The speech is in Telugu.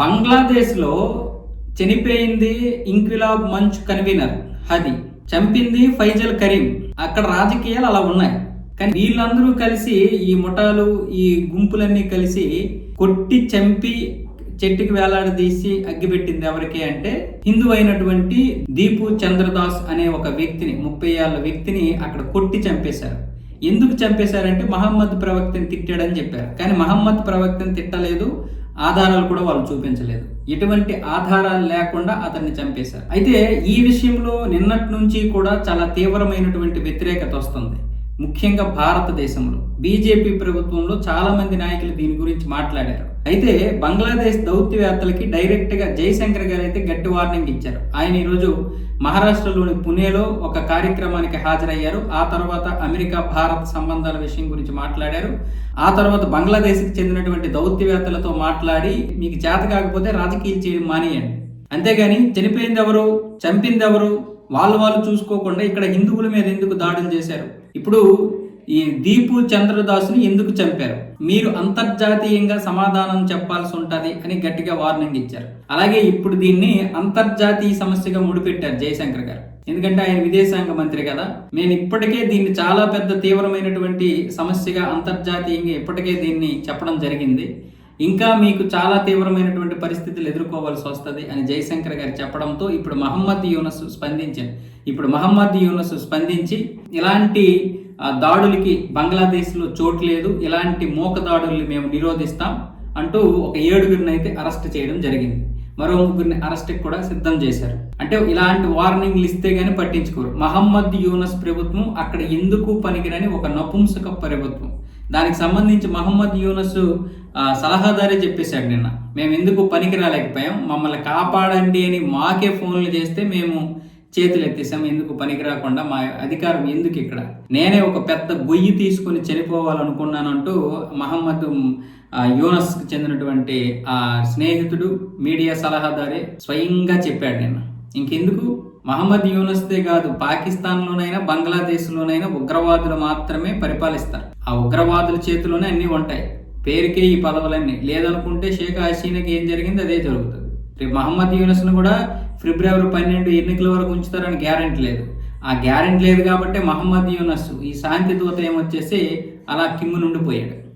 బంగ్లాదేశ్లో చనిపోయింది ఇంక్విలాబ్ మంచ్ కన్వీనర్ హది. చంపింది ఫైజల్ కరీం. అక్కడ రాజకీయాలు అలా ఉన్నాయి. కానీ వీళ్ళందరూ కలిసి ఈ ముఠాలు ఈ గుంపులన్నీ కలిసి కొట్టి చంపి చెట్టుకి వేలాడదీసి అగ్గిపెట్టింది ఎవరికి అంటే హిందూ అయినటువంటి దీపు చంద్రదాస్ అనే ఒక వ్యక్తిని ముప్పై ఏళ్ళ వ్యక్తిని అక్కడ కొట్టి చంపేశారు. ఎందుకు చంపేశారంటే మహమ్మద్ ప్రవక్తని తిట్టాడని చెప్పారు. కానీ మహమ్మద్ ప్రవక్తని తిట్టలేదు. ఆధారాలు కూడా వాళ్ళు చూపించలేదు. ఎటువంటి ఆధారాలు లేకుండా అతన్ని చంపేశారు. అయితే ఈ విషయంలో నిన్నటి నుంచి కూడా చాలా తీవ్రమైనటువంటి వ్యతిరేకత వస్తుంది. ముఖ్యంగా భారతదేశంలో. బీజేపీ ప్రభుత్వంలో చాలా మంది నాయకులు దీని గురించి మాట్లాడారు. అయితే బంగ్లాదేశ్ దౌత్యవేత్తలకి డైరెక్ట్గా జయశంకర్ గారు అయితే గట్టి వార్నింగ్ ఇచ్చారు. ఆయన ఈరోజు మహారాష్ట్రలోని పుణేలో ఒక కార్యక్రమానికి హాజరయ్యారు. ఆ తర్వాత అమెరికా భారత్ సంబంధాల విషయం గురించి మాట్లాడారు. ఆ తర్వాత బంగ్లాదేశ్కి చెందినటువంటి దౌత్యవేత్తలతో మాట్లాడి మీకు చేత కాకపోతే రాజకీయం చేయడం మానేయండి. అంతేగాని చనిపోయింది ఎవరు చంపింది ఎవరు వాళ్ళు వాళ్ళు చూసుకోకుండా ఇక్కడ హిందువుల మీద ఎందుకు దాడులు చేశారు? ఇప్పుడు ఈ దీపు చంద్రదాసుని ఎందుకు చంపారు? మీరు అంతర్జాతీయంగా సమాధానం చెప్పాల్సి ఉంటుంది అని గట్టిగా వార్నింగ్ ఇచ్చారు. అలాగే ఇప్పుడు దీన్ని అంతర్జాతీయ సమస్యగా ముడిపెట్టారు జయశంకర్ గారు. ఎందుకంటే ఆయన విదేశాంగ మంత్రి కదా. నేను ఇప్పటికే దీన్ని చాలా పెద్ద తీవ్రమైనటువంటి సమస్యగా అంతర్జాతీయంగా ఇప్పటికే దీన్ని చెప్పడం జరిగింది. ఇంకా మీకు చాలా తీవ్రమైనటువంటి పరిస్థితులు ఎదుర్కోవాల్సి వస్తుంది అని జయశంకర్ గారు చెప్పడంతో ఇప్పుడు మహమ్మద్ యూనస్ స్పందించారు. ఇప్పుడు మహమ్మద్ యూనస్ స్పందించి ఇలాంటి దాడులకి బంగ్లాదేశ్లో చోటు లేదు ఇలాంటి మూక దాడుల్ని మేము నిరోధిస్తాం అంటూ ఒక ఏడుగురిని అయితే అరెస్ట్ చేయడం జరిగింది. మరో ముగ్గురిని అరెస్ట్ కూడా సిద్ధం చేశారు. అంటే ఇలాంటి వార్నింగ్లు ఇస్తే గానీ పట్టించుకోరు. మహమ్మద్ యూనస్ ప్రభుత్వం అక్కడ ఎందుకు పనికిరని ఒక నపుంసక ప్రభుత్వం. దానికి సంబంధించి మహమ్మద్ యూనస్ ఆ, సలహాదారే చెప్పేశాడు నిన్న. మేము ఎందుకు పనికి రాలేకపోయాం మమ్మల్ని కాపాడండి అని మాకే ఫోన్లు చేస్తే మేము చేతులు ఎత్తేసాం. ఎందుకు పనికి రాకుండా మా అధికారం ఎందుకు ఇక్కడ? నేనే ఒక పెద్ద గొయ్యి తీసుకొని చనిపోవాలనుకున్నానంటూ మహమ్మద్ యూనస్కి చెందినటువంటి ఆ స్నేహితుడు మీడియా సలహాదారే స్వయంగా చెప్పాడు నిన్న. ఇంకెందుకు? మహమ్మద్ యూనస్దే కాదు పాకిస్తాన్లోనైనా బంగ్లాదేశ్లోనైనా ఉగ్రవాదులు మాత్రమే పరిపాలిస్తారు. ఆ ఉగ్రవాదుల చేతిలోనే అన్నీ ఉంటాయి. పేరుకే ఈ పదవులన్నీ. లేదనుకుంటే షేక్ హసీనాకి ఏం జరిగింది? అదే జరుగుతుంది. రేపు మహమ్మద్ యూనస్ను కూడా ఫిబ్రవరి పన్నెండు ఎన్నికల వరకు ఉంచుతారని గ్యారెంటీ లేదు. ఆ గ్యారెంటీ లేదు కాబట్టి మహమ్మద్ యూనస్ ఈ శాంతి దూత ఏమొచ్చేసి అలా కిమ్ము నుండి పోయాడు.